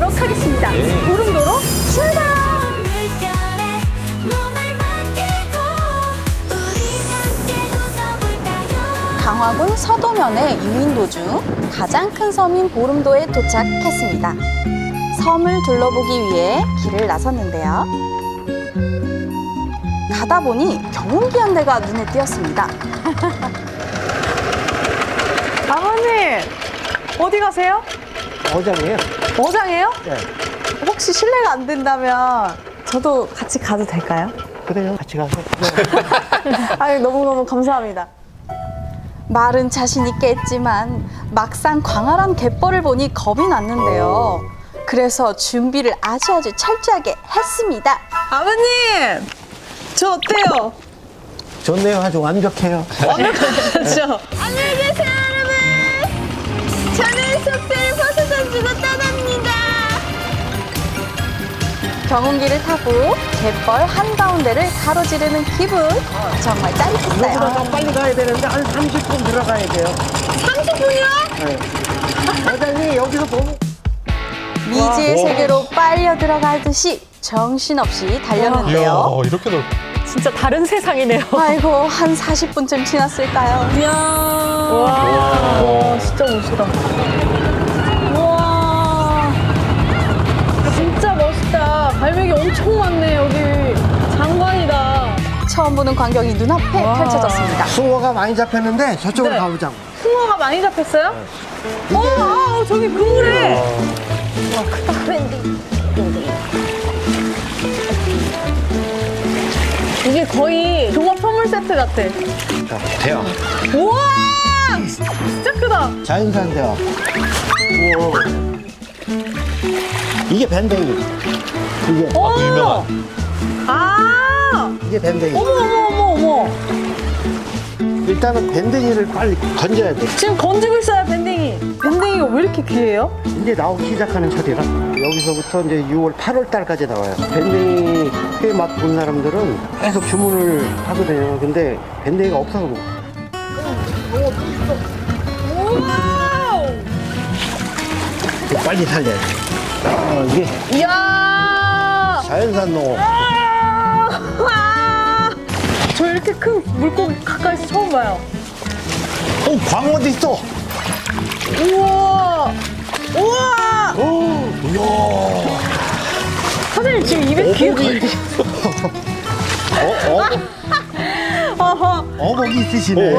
가보도록 하겠습니다. 네. 오름도로 출발! 강화군 서도면의 유인도 중 가장 큰 섬인 보름도에 도착했습니다. 섬을 둘러보기 위해 길을 나섰는데요. 가다 보니 경운기 한 대가 눈에 띄었습니다. 아버님, 어디 가세요? 어장이에요? 어장이에요? 네. 혹시 실례가 안 된다면 저도 같이 가도 될까요? 그래요. 같이 가서. 아유 너무너무 감사합니다. 말은 자신 있게 했지만 막상 광활한 갯벌을 보니 겁이 났는데요. 그래서 준비를 아주 아주 철저하게 했습니다. 아버님 저 어때요? 좋네요. 아주 완벽해요. 완벽하죠? 안녕히 계세요, 경운기를 타고 갯벌 한가운데를 가로지르는 기분 정말 짜릿했어요. 여기다가 빨리 가야 되는데 한 30분 들어가야 돼요. 30분이요? 네. 어장이 여기서 너무 미지의 세계로 빨려 들어가듯이 정신없이 달렸는데요. 이야, 이렇게 넓. 진짜 다른 세상이네요. 아이고 한 40분쯤 지났을까요? 이야 와 진짜 멋있다. 갈매기 엄청 많네 여기. 장관이다. 처음 보는 광경이 눈앞에 와. 펼쳐졌습니다. 숭어가 많이 잡혔는데 저쪽으로 네. 가보자고. 숭어가 많이 잡혔어요? 어, 아, 저기 그물에. 와 크다. 이게 거의 종합 선물 세트 같아. 자, 대화. 우와! 진짜 크다. 자연산 대화. 우와. 이게 밴댕이. 이게, 어! 유명한. 아! 이게 밴댕이. 어머, 어머, 어머, 어머. 일단은 밴댕이를 빨리 건져야 돼. 지금 건지고 있어요, 밴댕이. 밴댕이가 왜 이렇게 귀해요? 이제 나오기 시작하는 철이라 여기서부터 이제 6월, 8월 달까지 나와요. 밴댕이 회 맛본 사람들은 계속 주문을 하거든요. 근데 밴댕이가 없어서 못. 우와! 빨리 살려야 돼. 아, 이게 이야! 자연산 농어. 아! 저 이렇게 큰 물고기 가까이서 처음 봐요. 어, 광어도 있어. 우와! 우와! 오, 이야. 사장님 지금 입에 귀 어복이. 어, 어, 어복이 있으시네.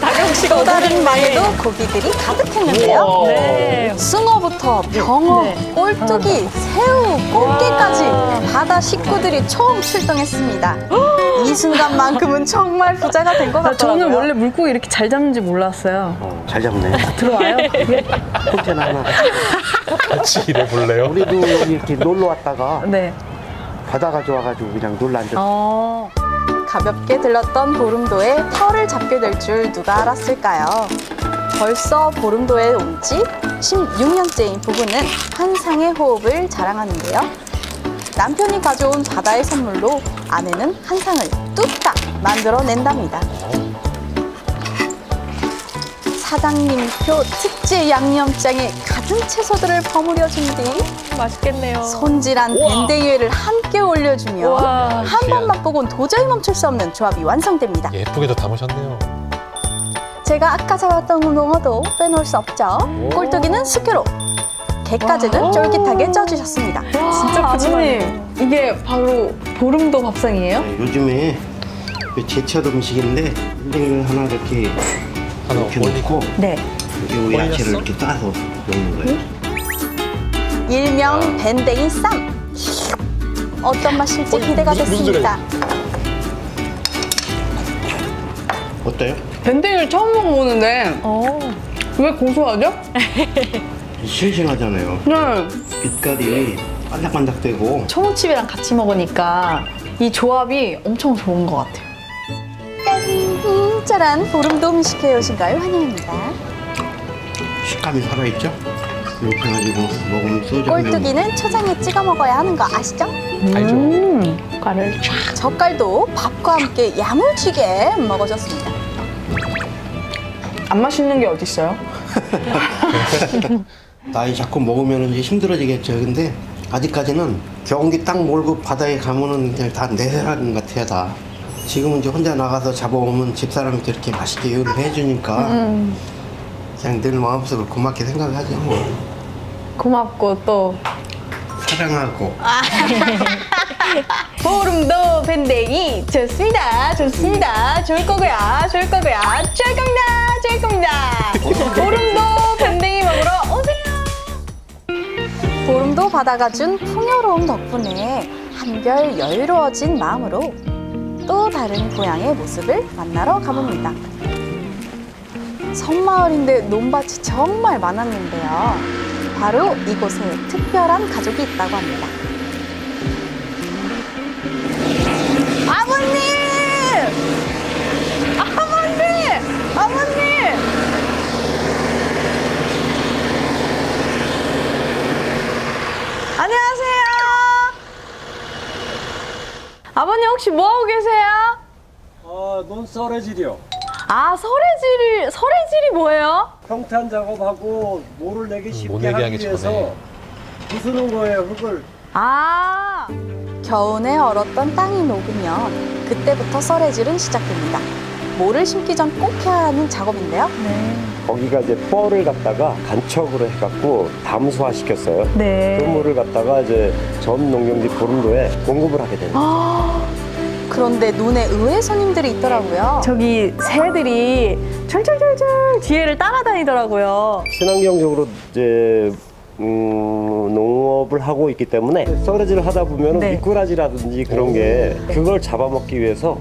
다경 씨가 또 다른 말에도 고기들이 가득했는데요. 네. 숭어부터 병어, 네. 꼴뚜기, 새우, 꽃게까지 바다 식구들이 총 출동했습니다. 이 순간만큼은 정말 부자가 된 것 나 같더라고요. 저는 원래 물고기 이렇게 잘 잡는지 몰랐어요. 어, 잘 잡네. 들어와요? 콘테나 하나. 같이 일해볼래요? 우리도 여기 이렇게 놀러 왔다가 네. 바다가 좋아가지고 그냥 놀러 앉았어. 어. 가볍게 들렀던 보름도에 털을 잡게 될 줄 누가 알았을까요? 벌써 보름도에 온 지 16년째인 부부는 환상의 호흡을 자랑하는데요. 남편이 가져온 바다의 선물로 아내는 한 상을 뚝딱 만들어낸답니다. 사장님표 특제 양념장에 가진 채소들을 버무려 준뒤 맛있겠네요. 손질한 밴댕이회를 함께 올려주며 우와. 한번 맛보곤 도저히 멈출 수 없는 조합이 완성됩니다. 예쁘게도 담으셨네요. 제가 아까 잡았던 농어도 빼놓을 수 없죠. 꼴뚜기는 숙회로, 게까지는 와. 쫄깃하게 쪄주셨습니다. 진짜 아버님 이게 바로 보름도 밥상이에요? 네, 요즘에 그 제철 음식인데 밴댕이를 하나 이렇게 하나 이렇게 올리고. 넣고 네. 여기 야채를 이렇게 따서 넣는 거예요. 일명 밴댕이 쌈. 어떤 맛일지 어, 기대가 됐습니다. 어때요? 밴댕이를 처음 먹어보는데 어. 왜 고소하죠? 싱싱하잖아요. 네. 빛깔이 반짝반짝되고 초무칩이랑 같이 먹으니까 이 조합이 엄청 좋은 것 같아요. 음, 짜란 보름도 미식회에 오신 걸 환영합니다. 식감이 살아있죠? 이렇게 해가지고 먹으면 소주 한 병. 꼴뚜기는 초장에 찍어 먹어야 하는 거 아시죠? 알죠? 음, 과를 쫙. 젓갈도 밥과 함께 야무지게 먹어줬습니다. 안 맛있는 게 어딨어요? 나이 자꾸 먹으면 이제 힘들어지겠죠. 근데 아직까지는 경기 딱 몰고 바다에 가면은 그냥 다 내세라는 것 같아요, 다. 지금은 이제 혼자 나가서 잡아오면 집사람이 이렇게 맛있게 요리를 해주니까 그냥 늘 마음속으로 고맙게 생각하죠. 뭐. 고맙고 또. 사랑하고. 보름도 밴댕이. 좋습니다. 좋습니다. 좋을 거고요. 좋을 거고요. 좋을 겁니다. 좋을 겁니다. 보름도 밴댕이 먹으러 오세요. 보름도 바다가 준 풍요로움 덕분에 한결 여유로워진 마음으로 또 다른 고향의 모습을 만나러 가봅니다. 섬마을인데 논밭이 정말 많았는데요. 바로 이곳에 특별한 가족이 있다고 합니다. 아버님! 아버님! 아버님! 안녕하세요 아버님 혹시 뭐 하고 계세요? 아, 논 썰어질이요. 아 설해질이 설해질이 뭐예요? 평탄 작업하고 모를 내기 쉽게 못 내게 하기 하기 위해서 전에. 부수는 거예요, 흙을. 아 겨우내 얼었던 땅이 녹으면 그때부터 썰해질은 시작됩니다. 모를 심기 전 꼭 해야 하는 작업인데요. 거기가 이제 뻘을 갖다가 간척으로 해갖고 담수화 시켰어요. 네. 그 물을 갖다가 이제 전 농경지 보름도에 공급을 하게 됩니다. 그런데 눈에 의외 손님들이 있더라고요. 저기 새들이 철철철철 뒤에를 따라다니더라고요. 친환경적으로 이제 음, 농업을 하고 있기 때문에 썰어질을 하다 보면 네. 미꾸라지라든지 그런 게 그걸 잡아먹기 위해서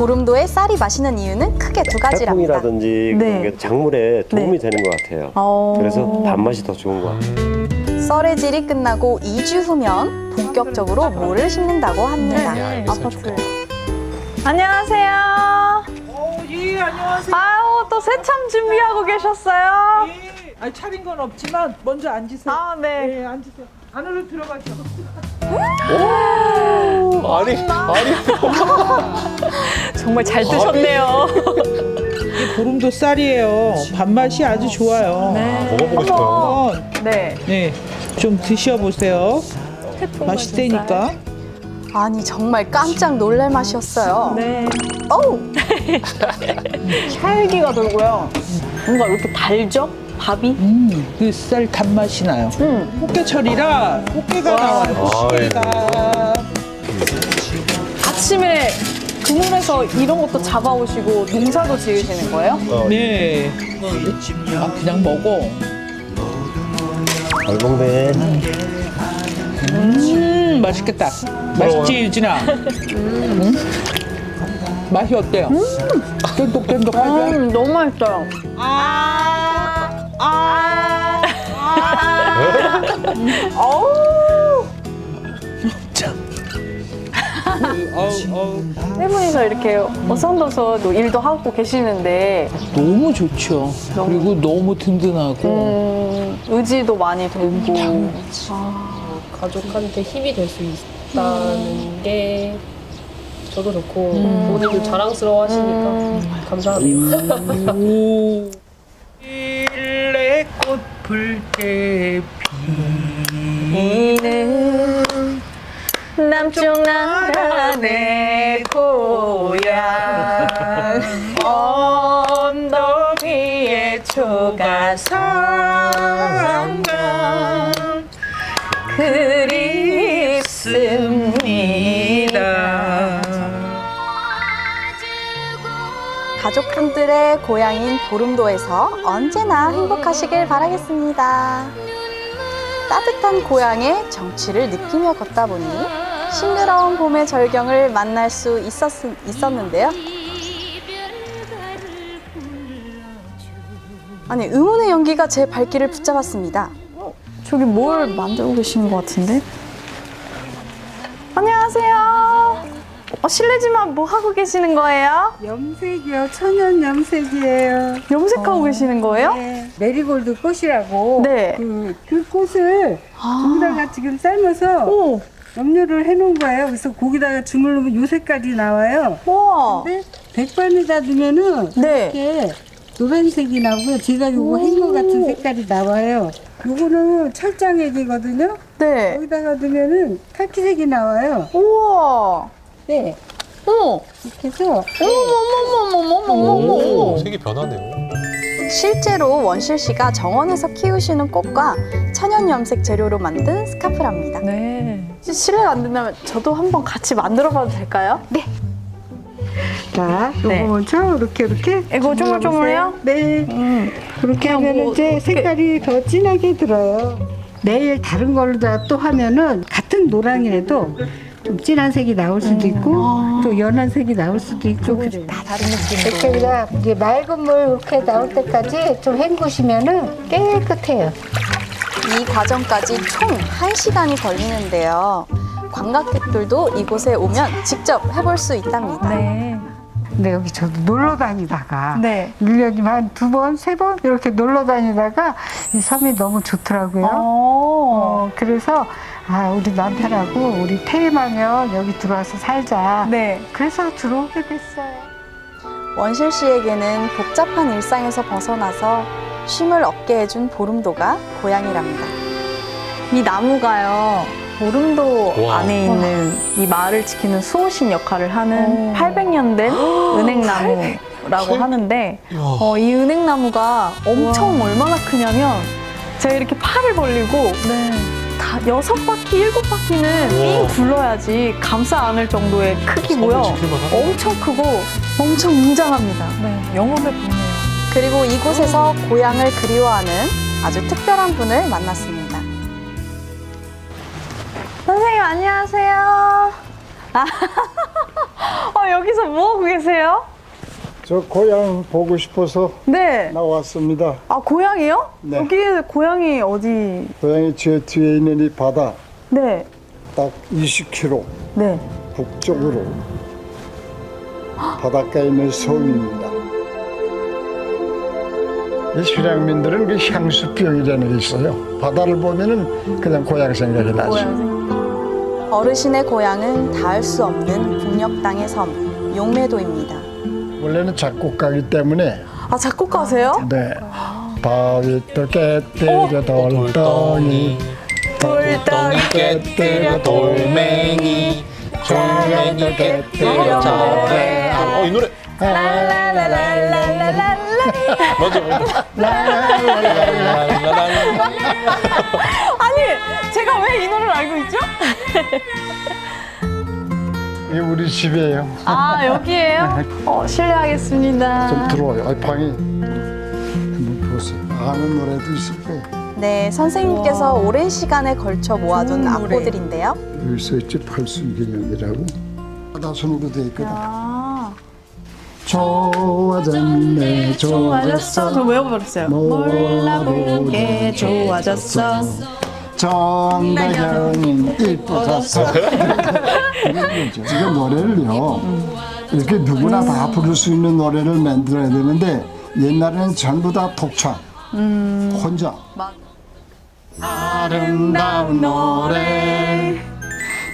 보름도의 쌀이 마시는 이유는 크게 두 가지랍니다. 태풍이라든지 네. 그런 게 작물에 도움이 되는 것 같아요. 어. 그래서 단맛이 더 좋은 것 같아요. 썰해질이 끝나고 2주 후면 본격적으로 모를 심는다고 합니다. 야, 이거 진짜 좋겠다. 안녕하세요. 어, 예, 안녕하세요. 아우 또 새참 준비하고 계셨어요. 예. 아니, 차린 건 없지만 먼저 앉으세요. 아 네. 예, 앉으세요. 안으로 들어가죠. 아니, 아니. 정말 잘 드셨네요. 이게 보름도 쌀이에요. 밥맛이 아주 좋아요. 먹어보고 싶어요. 한번 네. 네, 좀 드셔보세요. 맛있다니까. 아니 정말 깜짝 놀랄 맛이었어요. 네. 어우 찰기가 돌고요. 뭔가 이렇게 달죠? 밥이? 음, 그 쌀 단맛이 나요. 음. 꽃게철이라 꽃게가 나와요. 꽃게가. 아침에 그물에서 이런 것도 잡아오시고 농사도 지으시는 거예요? 네. 아, 그냥 먹어. 얼봉배 음, 맛있겠다. 맛있지, 유진아? 음. 맛이 어때요? 쫀득쫀득하죠? 음, 너무 맛있어요. 어우, 어우. 세 분이서 이렇게 어선도서 일도 하고 계시는데. 너무 좋죠. 그리고 너무 든든하고. 음, 의지도 많이 되고. 가족한테 힘이 될 수 있다는 게 저도 좋고 본인도 자랑스러워 하시니까. 감사하네요. 오. 일레 꽃 풀 때 이는 남쪽 나라 내 고향. 언덕 위에 초가상가 그립습니다. 가족분들의 고향인 보름도에서 언제나 행복하시길 바라겠습니다. 따뜻한 고향의 정취를 느끼며 걷다 보니 싱그러운 봄의 절경을 만날 수 있었, 있었는데요. 아니, 의문의 연기가 제 발길을 붙잡았습니다. 저기 뭘 만들고 계시는 것 같은데? 안녕하세요. 어, 실례지만 뭐 하고 계시는 거예요? 염색이요, 천연 염색이에요. 염색하고 계시는 거예요? 네, 메리골드 꽃이라고. 네. 그, 그 꽃을 거기다가 지금 삶아서 오, 염료를 해놓은 거예요. 그래서 거기다가 주물 넣으면 요 색깔이 나와요. 우와. 근데 백반에다 넣으면은 네. 이렇게 노란색이 나고요. 제가 요거 행거 같은 색깔이 나와요. 요거는 철장액이거든요. 네. 여기다가 넣으면은 카키색이 나와요. 우와. 네. 어머. 이렇게 해서 어머머머머머머머. 오, 색이 변하네요. 실제로 원실 씨가 정원에서 키우시는 꽃과 천연 염색 재료로 만든 스카프랍니다. 네. 실례가 안 된다면 저도 한번 같이 만들어봐도 될까요? 네. 자, 요거 네. 먼저 이렇게 이렇게 이거 쪼물쪼물해요? 네. 음. 그렇게 하면 뭐 이제 이렇게- 색깔이 더 진하게 들어요. 내일 다른 걸로 다 또 하면은 같은 노랑이라도 좀 진한 색이 나올 수도 있고 또 연한 색이 나올 수도 있고 그래요. 다 다른 느낌으로. 이렇게 그냥 이제 맑은 물 이렇게 나올 때까지 좀 헹구시면은 깨끗해요. 이 과정까지 총 1시간이 걸리는데요. 관광객들도 이곳에 오면 직접 해볼 수 있답니다. 네. 근데 여기 저도 놀러 다니다가 네. 일년이한 두 번, 세 번 이렇게 놀러 다니다가 이 섬이 너무 좋더라고요. 어. 어, 그래서 아, 우리 남편하고 우리 퇴임하면 여기 들어와서 살자. 네. 그래서 들어오게 됐어요. 원실 씨에게는 복잡한 일상에서 벗어나서 쉼을 얻게 해준 보름도가 고향이랍니다. 이 나무가요. 보름도 와. 안에 있는 이 마을을 지키는 수호신 역할을 하는 오. 800년 된 은행나무라고 하는데. 어, 이 은행나무가 엄청 얼마나 크냐면 제가 이렇게 팔을 벌리고 다 여섯 바퀴, 일곱 바퀴는 삥 둘러야지 감싸 안을 정도의 크기고요. 엄청 크고 엄청 웅장합니다. 네, 영혼을 받네요. 그리고 이곳에서 고향을 그리워하는 아주 특별한 분을 만났습니다. 선생님 안녕하세요. 아, 어, 여기서 뭐 하고 계세요? 저 고향 보고 싶어서 네. 나왔습니다. 아 고향이요? 네. 여기 고향이 어디? 고향이 제 뒤에 있는 이 바다 네. 딱 20km 네. 북쪽으로 바닷가에 있는 섬입니다. 이 실향민들은 그 향수병이라는 게 있어요. 바다를 보면은 그냥 고향 생각이 나죠. 어르신의 고향은 닿을 수 없는 북녘 땅의 섬 용매도입니다. 원래는 작곡가기 때문에 아 작곡가세요? 네. 바위 뚫게 때려 돌덩이 돌덩이 깨뜨려 돌멩이 돌멩이 깨뜨려 절에 어, 이 노래 라라라라라 맞아 라라라라라라. 아니 제가 왜 이 노래를 알고 있죠? 이게 우리 집이에요. 아 여기에요? 어 실례하겠습니다. 좀 들어와요. 아, 방이 한번 보세요. 아는 노래도 있을 거예요. 네, 선생님께서 오랜 시간에 걸쳐 모아둔 좋은 노래. 악보들인데요. 여기 써 있지 팔순기념이라고. 바다손으로 돼 있거든. 아 좋아졌네, 좋아졌어. 저 외워버렸어요. 몰라 보게 좋아졌어. 정다경이 이뻐졌어. 이게 노래를요. 이렇게 누구나 다 부를 수 있는 노래를 만들어야 되는데 옛날에는 전부 다 독창. 혼자. 아름다운 노래.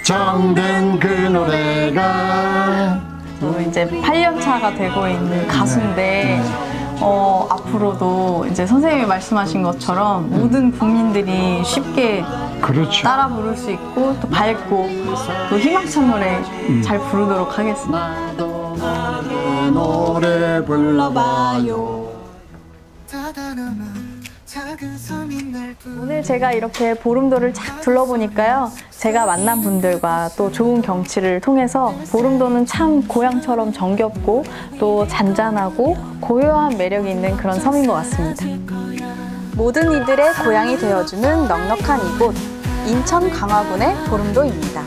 정든 그 노래가 또 이제 8년 차가 되고 있는 가수인데 어, 앞으로도 이제 선생님이 말씀하신 것처럼 모든 국민들이 쉽게 그렇죠. 따라 부를 수 있고 또 밝고 또 희망찬 노래 잘 부르도록 하겠습니다. 노래 불러봐요. 오늘 제가 이렇게 보름도를 쫙 둘러보니까요. 제가 만난 분들과 또 좋은 경치를 통해서 보름도는 참 고향처럼 정겹고 또 잔잔하고 고요한 매력이 있는 그런 섬인 것 같습니다. 모든 이들의 고향이 되어주는 넉넉한 이곳 인천 강화군의 보름도입니다.